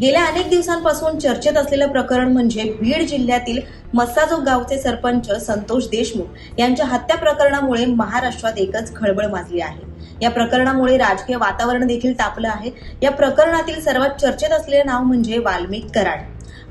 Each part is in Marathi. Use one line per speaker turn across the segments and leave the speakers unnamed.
गेल्या अनेक दिवसांपासून चर्चेत असलेलं प्रकरण म्हणजे बीड जिल्ह्यातील मस्साजोग गावचे सरपंच संतोष देशमुख यांच्या हत्या प्रकरणामुळे महाराष्ट्रात एकच खळबळ माजली आहे. या प्रकरणामुळे राजकीय वातावरण देखील तापलं आहे. या प्रकरणातील सर्वात चर्चेत असलेले नाव म्हणजे वाल्मिक कराड.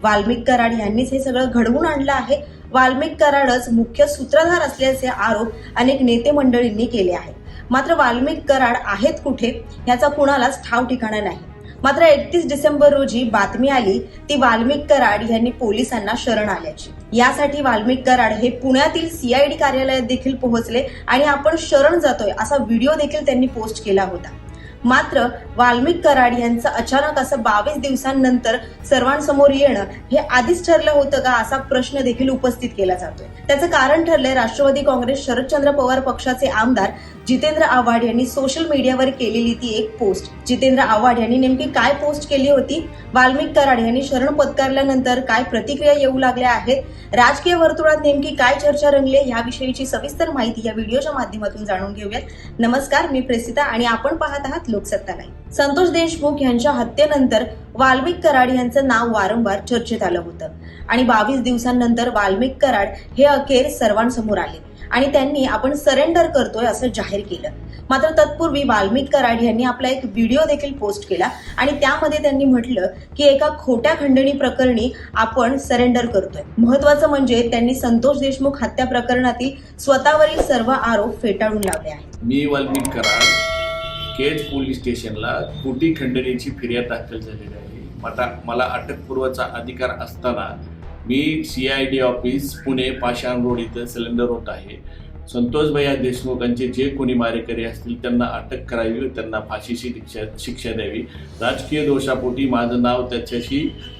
वाल्मिक कराड यांनीच हे सगळं घडवून आणलं आहे. वाल्मिक कराडच मुख्य सूत्रधार असल्याचे आरोप अनेक नेते मंडळींनी केले आहेत. मात्र वाल्मिक कराड आहेत कुठे याचा कुणालाच ठाव ठिकाणा नाही. मात्र एकतीस डिसेंबर रोजी बातमी आली ती वाल्मिक कराड यांनी पोलिसांना शरण आल्याची. यासाठी वाल्मिक कराड हे पुण्यातील सीआयडी कार्यालयात देखील पोहोचले आणि आपण शरण जातोय असा व्हिडिओ देखील त्यांनी पोस्ट केला होता. मात्र वाल्मिक कराड यांचं अचानक असं बावीस दिवसांनंतर सर्वांसमोर येणं हे आधीच ठरलं होतं का असा प्रश्न देखील उपस्थित केला जातोय. त्याचं कारण ठरलंय राष्ट्रवादी काँग्रेस शरदचंद्र पवार पक्षाचे आमदार जितेंद्र आव्हाड यांनी सोशल मीडियावर केलेली ती एक पोस्ट. जितेंद्र आव्हाड यांनी नेमकी काय पोस्ट केली होती? वाल्मिक कराड यांनी शरण पत्कारल्यानंतर काय प्रतिक्रिया येऊ लागल्या आहेत? राजकीय वर्तुळात नेमकी काय चर्चा रंगली याविषयीची सविस्तर माहिती या व्हिडिओच्या माध्यमातून जाणून घेऊयात. नमस्कार मी प्रेसिता आणि आपण पाहत आहात लोकसत्ता नाही संतोष देशमुख यांच्या हत्येनंतर वाल्मिक कराड यांचं नाव वारंवार चर्चेत आलं होतं. आणि बावीस दिवसांनंतर वाल्मिक कराड हे अखेर सर्वांसमोर आले. आणि त्यांनी आपण सरेंडर करतोय असं जाहीर केलं. मात्र तत्पूर्वी वाल्मिक कराड यांनी आपला एक व्हिडिओ देखील पोस्ट केला. आणि त्यामध्ये त्यांनी म्हटलं की एका खोट्या खंडणी प्रकरणी आपण सरेंडर करतोय. महत्वाचं म्हणजे त्यांनी संतोष देशमुख हत्या प्रकरणातील स्वतःवरील सर्व आरोप फेटाळून लावले आहेत.
मी वाल्मिक कराड केज पोलीस स्टेशनला खोटी खंडणीची फिर्याद दाखल झालेली आहे. मला मला अटकपूर्वचा अधिकार असताना मी C I D office Pune Pashan road इथं सिलेंडर होत आहे. संतोष भैया देशमुखांचे जे कोणी मारेकरी असतील त्यांना अटक करावी त्यांना फाशीची शिक्षा शिक्षा द्यावी. राजकीय दोषापोटी माझं नाव त्याच्याशी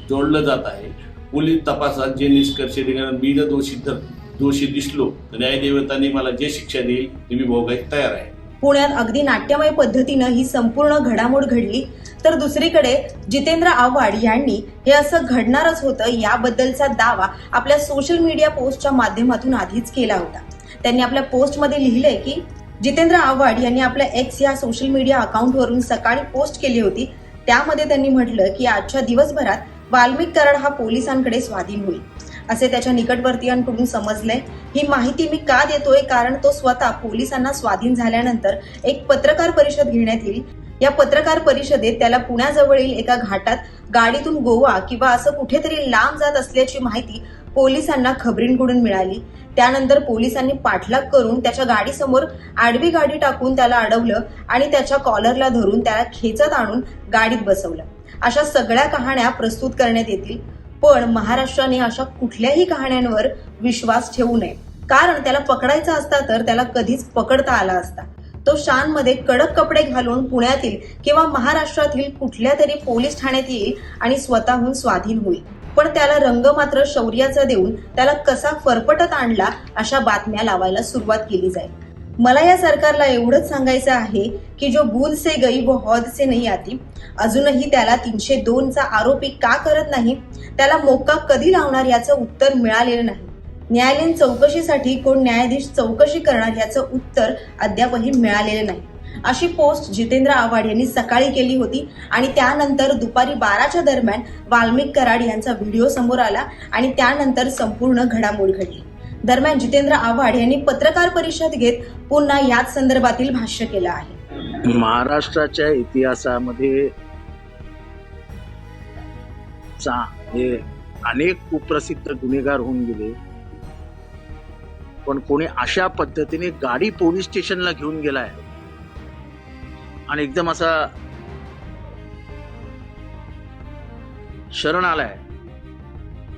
जोडलं जात आहे. पोलीस तपासात जे निष्कर्ष देणार मी जर दोषी तर दोषी दिसलो तर न्यायदेवतांनी मला जे शिक्षा देईल ते मी भोगायला तयार आहे.
पुण्यात अगदी नाट्यमय पद्धतीनं ही संपूर्ण घडामोड घडली. तर दुसरीकडे जितेंद्र आव्हाड यांनी हे असं घडणारच होतं याबद्दलचा दावा आपल्या सोशल मीडिया पोस्टच्या माध्यमातून आधीच केला होता. त्यांनी आपल्या पोस्टमध्ये लिहिलंय की जितेंद्र आव्हाड यांनी आपल्या एक्स या सोशल मीडिया अकाउंटवरून सकाळी पोस्ट केली होती. त्यामध्ये त्यांनी म्हटलं की आजच्या दिवसभरात वाल्मिक कराड हा पोलिसांकडे स्वाधीन होईल. असे त्याच्या निकटवर्तीयांकडून समजले? ही माहिती मी का देतोय? कारण तो स्वतः पोलिसांना स्वाधीन झाल्यानंतर एक पत्रकार परिषद घेण्यात येईल. या पत्रकार परिषदेत त्याला पुण्याजवळील एका घाटात गाडीतून गोवा किंवा असं कुठेतरी लांब जात असल्याची माहिती पोलिसांना खबरींकडून मिळाली. त्यानंतर पोलिसांनी पाठलाग करून त्याच्या गाडीसमोर आडवी गाडी टाकून त्याला अडवलं आणि त्याच्या कॉलरला धरून त्याला खेचत आणून गाडीत बसवलं. अशा सगळ्या कहाण्या प्रस्तुत करण्यात येतील. पण महाराष्ट्राने अशा कुठल्याही कहाण्यांवर विश्वास ठेवू नये. कारण त्याला पकडायचा असता तर त्याला कधीच पकडता आला असता. तो शानमध्ये कडक कपडे घालून पुण्यातील किंवा महाराष्ट्रातील कुठल्या तरी पोलीस ठाण्यात येईल आणि स्वतःहून स्वाधीन होईल. पण त्याला रंग मात्र शौर्याचा देऊन त्याला कसा फरफटत आणला अशा बातम्या लावायला सुरुवात केली जाईल. मला या सरकारला एवढंच सांगायचं आहे की जो भूल से गई व हौद से नाही आती अजूनही त्याला तीनशे दोनचा आरोपी का करत नाही? त्याला मोक्का कधी लावणार याचं उत्तर मिळालेलं नाही. न्यायालयीन चौकशीसाठी कोण न्यायाधीश चौकशी करणार याचं उत्तर अद्यापही मिळालेलं नाही. अशी पोस्ट जितेंद्र आव्हाड यांनी सकाळी केली होती आणि त्यानंतर दुपारी बाराच्या दरम्यान वाल्मिक कराड यांचा व्हिडिओ समोर आला आणि त्यानंतर संपूर्ण घडामोड घडली. दरम्यान जितेंद्र आव्हाड यांनी पत्रकार परिषद घेत पुन्हा याच संदर्भातील भाष्य केलं आहे.
महाराष्ट्राच्या इतिहासामध्ये चा हे अनेक कुप्रसिद्ध गुन्हेगार होऊन गेले. पण कोणी अशा पद्धतीने गाडी पोलीस स्टेशनला घेऊन गेलाय. आणि एकदम असा शरण आलाय.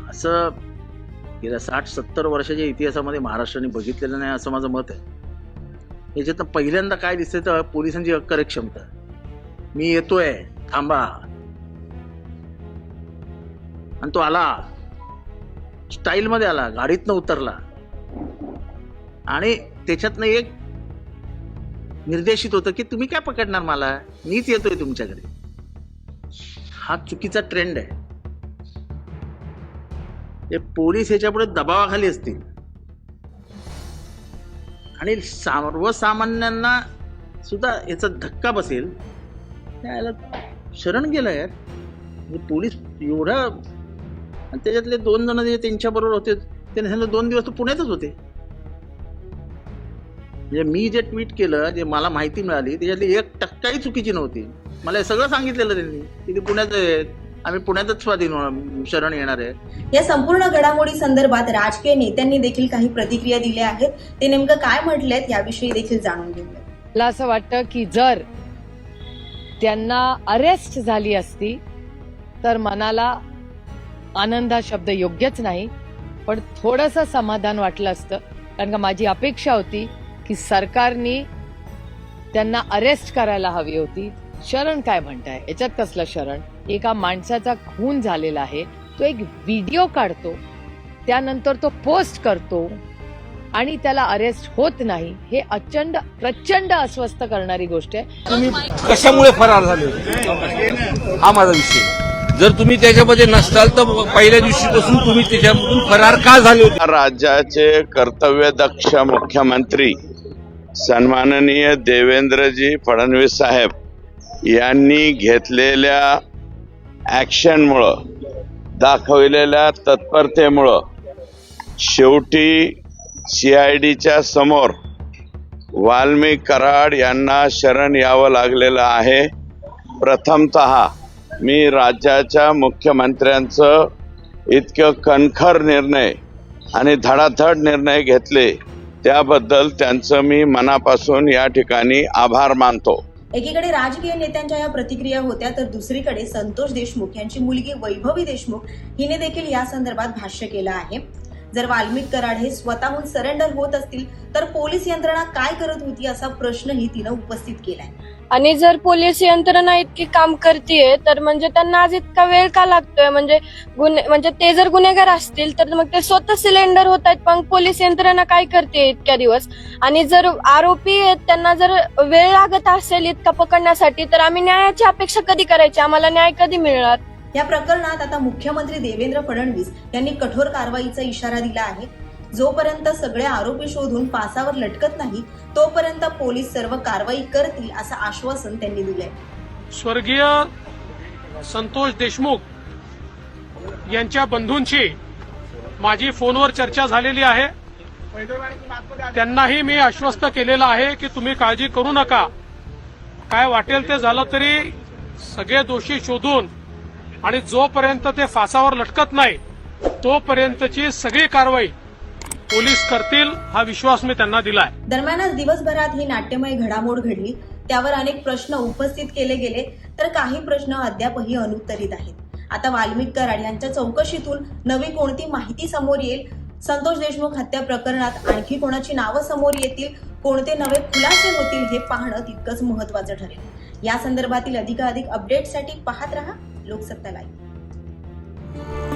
असं गेल्या साठ सत्तर वर्षाच्या इतिहासामध्ये महाराष्ट्राने बघितलेलं नाही असं माझं मत आहे. याच्यात पहिल्यांदा काय दिसतंय तर पोलिसांची अक्करेक क्षमता मी येतोय थांबा. आणि तो आला. स्टाईल मध्ये आला गाडीतनं उतरला. आणि त्याच्यातनं एक निर्देशित होतं की तुम्ही काय पकडणार मला? मीच येतोय तुमच्याकडे. हा चुकीचा ट्रेंड आहे. हे पोलीस ह्याच्यापुढे दबावाखाली असतील. आणि सर्वसामान्यांना सुद्धा याचा धक्का बसेल. त्याला शरण गेलं यार पोलीस एवढं आणि त्याच्यातले दोन जण जे त्यांच्याबरोबर होते त्यांनी दोन दिवस तर पुण्यातच होते. म्हणजे मी जे ट्विट केलं जे मला माहिती मिळाली त्याच्यातली एक टक्काही चुकीची नव्हती. मला हे सगळं सांगितलेलं त्यांनी की ते पुण्यात आहेत. आम्ही पुण्यातच स्वाधीन होणार- शरण येणार आहे.
या संपूर्ण घडामोडी संदर्भात राजकीय नेत्यांनी देखील काही प्रतिक्रिया दिल्या आहेत. ते नेमकं काय म्हटलेत याविषयी देखील जाणून घेऊया.
मला असं वाटतं की जर त्यांना अरेस्ट झाली असती तर मनाला आनंद हा शब्द योग्यच नाही पण थोडंसं समाधान वाटलं असतं. कारण का माझी अपेक्षा होती की सरकारने त्यांना अरेस्ट करायला हवी होती. शरण काय म्हणताय? याच्यात कसलं शरण? एका माणसाचा खून झालेला आहे तो एक व्हिडिओ काढतो त्यानंतर तो पोस्ट करतो आणि त्याला अरेस्ट होत नाही. हे अचंड प्रचंड अस्वस्थ करणारी गोष्ट आहे.
तुम्ही कशामुळे फरार झाले होते? हा माझा विषय. जर तुम्ही त्याच्यामध्ये नसताल तर पहिल्या दिवशीपासून तुम्ही त्याच्यामधून फरार का झाले होते?
राज्याचे कर्तव्यदक्ष मुख्यमंत्री सन्माननीय देवेंद्रजी फडणवीस साहेब यांनी घेतलेल्या ॲक्शनमुळं दाखवलेल्या तत्परतेमुळं शेवटी सी आय डीच्या समोर वाल्मी कराड यांना शरण यावं लागलेलं आहे. प्रथमत मी राज्याच्या मुख्यमंत्र्यांचं इतकं कणखर निर्णय आणि धडाधड निर्णय घेतले त्याबद्दल त्यांचं मी मनापासून या ठिकाणी आभार मानतो.
एकीकडे राजकीय नेत्यांच्या या प्रतिक्रिया होत्या तर दुसरीकडे संतोष देशमुख यांची मुलगी वैभवी देशमुख हिने देखील या संदर्भात भाष्य केलं आहे. जर वाल्मिक कराड हे स्वतःहून सरेंडर होत असतील तर पोलीस यंत्रणा काय करत होती असा प्रश्नही तिनं उपस्थित केलाय.
आणि जर पोलीस यंत्रणा इतकी काम करतीये तर म्हणजे त्यांना आज इतका वेळ का लागतोय? म्हणजे गुन्हे म्हणजे ते जर गुन्हेगार असतील तर मग ते स्वतः सिलेंडर होत आहेत पण पोलीस यंत्रणा काय करते इतक्या दिवस? आणि जर आरोपी आहेत त्यांना जर वेळ लागत असेल इतका पकडण्यासाठी तर आम्ही न्यायाची अपेक्षा कधी करायची? आम्हाला न्याय कधी मिळणार?
या प्रकरणात आता मुख्यमंत्री देवेंद्र फडणवीस यांनी कठोर कारवाईचा इशारा दिला आहे. जोपर्यंत सगळे आरोपी शोधून फासावर लटकत नाही तोपर्यंत पोलीस सर्व कारवाई करतील असं आश्वासन त्यांनी दिलंय.
स्वर्गीय संतोष देशमुख यांच्या बंधूंची माझी फोनवर चर्चा झालेली आहे. त्यांनाही मी आश्वस्त केलेलं आहे की तुम्ही काळजी करू नका. काय वाटेल ते झालं तरी सगळे दोषी शोधून आणि जोपर्यंत ते फासावर लटकत नाही तोपर्यंतची सगळी कारवाई पोलीस करतील हा विश्वास मी त्यांना दिलाय.
दरम्यान आज दिवसभरात ही नाट्यमय घडामोड घडली. त्यावर अनेक प्रश्न उपस्थित केले गेले तर काही प्रश्न अद्यापही अनुत्तरित आहेत. आता वाल्मिक कराड यांच्या चौकशीतून नवी कोणती माहिती समोर येईल? संतोष देशमुख हत्या प्रकरणात आणखी कोणाची नावं समोर येतील? कोणते नवे खुलासे होतील हे पाहणं तितकंच महत्वाचं ठरेल. या संदर्भातील अधिकाधिक अपडेटसाठी पाहत रहा लोकसत्ता लाईव्ह